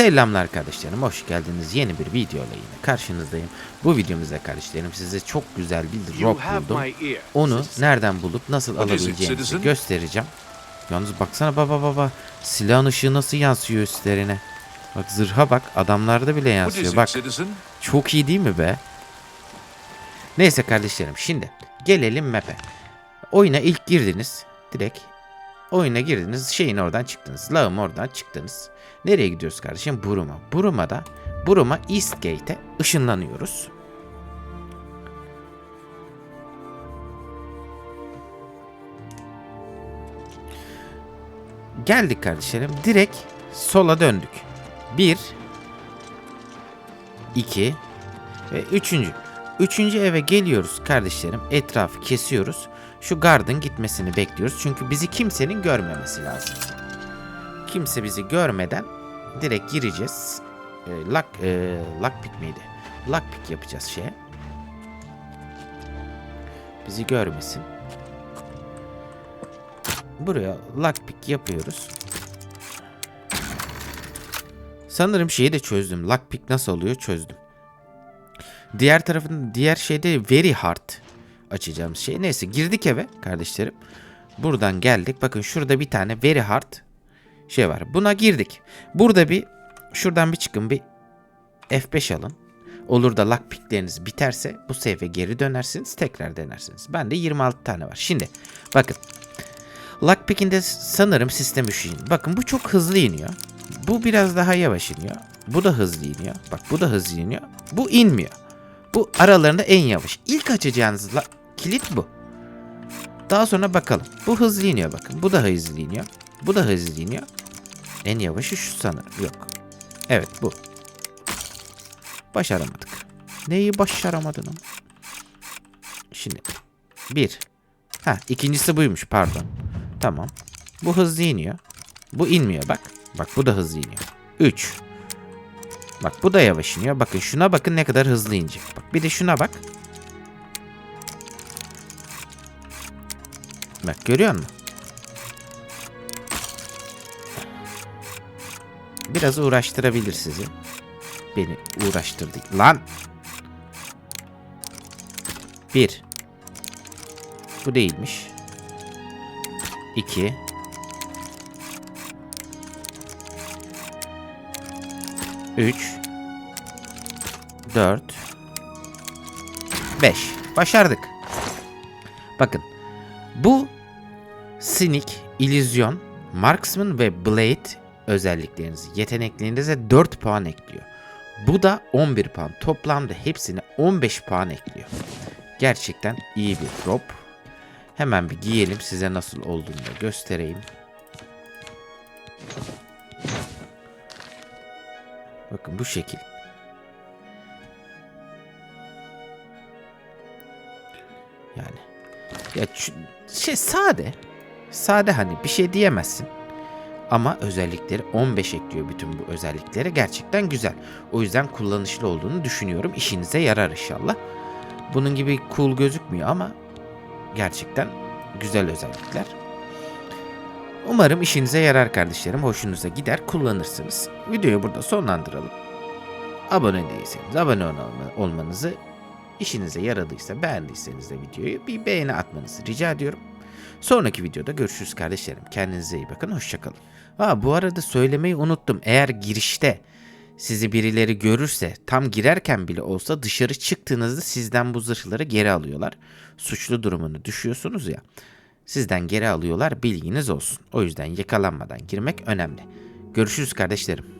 Selamlar kardeşlerim, hoş geldiniz. Yeni bir videoyla yine karşınızdayım. Bu videomuzda kardeşlerim size çok güzel bir rock buldum. Onu nereden bulup nasıl alabileceğinizi göstereceğim. Yalnız baksana baba baba silahın ışığı nasıl yansıyor üstlerine. Bak zırha bak adamlarda bile yansıyor. Bak çok iyi değil mi be? Neyse kardeşlerim şimdi gelelim map'e. Oyuna ilk girdiniz. Direkt oyuna girdiniz. Şeyin oradan çıktınız. Lağım oradan çıktınız. Nereye gidiyoruz kardeşim? Buruma. Buruma'da Buruma East Gate'e ışınlanıyoruz. Geldik kardeşlerim. Direkt sola döndük. Bir, iki ve üçüncü. Üçüncü eve geliyoruz kardeşlerim. Etrafı kesiyoruz. Şu gardın gitmesini bekliyoruz. Çünkü bizi kimsenin görmemesi lazım. Kimse bizi görmeden direkt gireceğiz. E, lock, e, lockpick miydi? Lockpick yapacağız şeye. Bizi görmesin. Buraya lockpick yapıyoruz. Sanırım şeyi de çözdüm. Lockpick nasıl oluyor çözdüm. Diğer tarafın diğer şeyde very hard açacağımız şey. Neyse girdik eve kardeşlerim. Buradan geldik. Bakın şurada bir tane very hard şey var. Buna girdik. Burada bir şuradan bir çıkın bir F5 alın. Olur da lockpickleriniz biterse bu sefer geri dönersiniz tekrar denersiniz. Bende 26 tane var. Şimdi bakın Lockpick'inde sanırım sistem üşüyor. Bakın bu çok hızlı iniyor. Bu biraz daha yavaş iniyor. Bu da hızlı iniyor. Bak bu da hızlı iniyor. Bu inmiyor. Bu aralarında en yavaş. İlk açacağınız kilit bu. Daha sonra bakalım. Bu hızlı iniyor bakın. Bu da hızlı iniyor. Bu da hızlı iniyor. En yavaşı şu sanırım. Yok. Evet bu. Başaramadık. Neyi başaramadın ama? Şimdi. Bir. Ha ikincisi buymuş pardon. Tamam. Bu hızlı iniyor. Bu inmiyor bak. Bak bu da hızlı iniyor. 3. Bak bu da yavaş iniyor. Bakın şuna bakın ne kadar hızlı inecek. Bak bir de şuna bak. Bak görüyor musun? Biraz uğraştırabilir sizi. Beni uğraştırdı. Lan! Bir. Bu değilmiş. 2 3 4 5 Başardık. Bakın. Bu Sinik, İllüzyon, Marksman ve Blade özelliklerinizi, yeteneklerinize 4 puan ekliyor. Bu da 11 puan. Toplamda hepsine 15 puan ekliyor. Gerçekten iyi bir drop. Hemen bir giyelim size nasıl olduğunu da göstereyim. Bakın bu şekil. Yani ya şey sade. Sade hani bir şey diyemezsin. Ama özellikleri 15 ekliyor bütün bu özellikleri. Gerçekten güzel. O yüzden kullanışlı olduğunu düşünüyorum. İşinize yarar inşallah. Bunun gibi cool gözükmüyor ama gerçekten güzel özellikler. Umarım işinize yarar kardeşlerim. Hoşunuza gider kullanırsınız. Videoyu burada sonlandıralım. Abone değilseniz abone olma- olmanızı işinize yaradıysa beğendiyseniz de videoyu bir beğeni atmanızı rica ediyorum. Sonraki videoda görüşürüz kardeşlerim. Kendinize iyi bakın. Hoşçakalın. Ha bu arada söylemeyi unuttum. Eğer girişte sizi birileri görürse tam girerken bile olsa dışarı çıktığınızda sizden bu zırhları geri alıyorlar. Suçlu durumunu düşüyorsunuz ya. Sizden geri alıyorlar bilginiz olsun. O yüzden yakalanmadan girmek önemli. Görüşürüz kardeşlerim.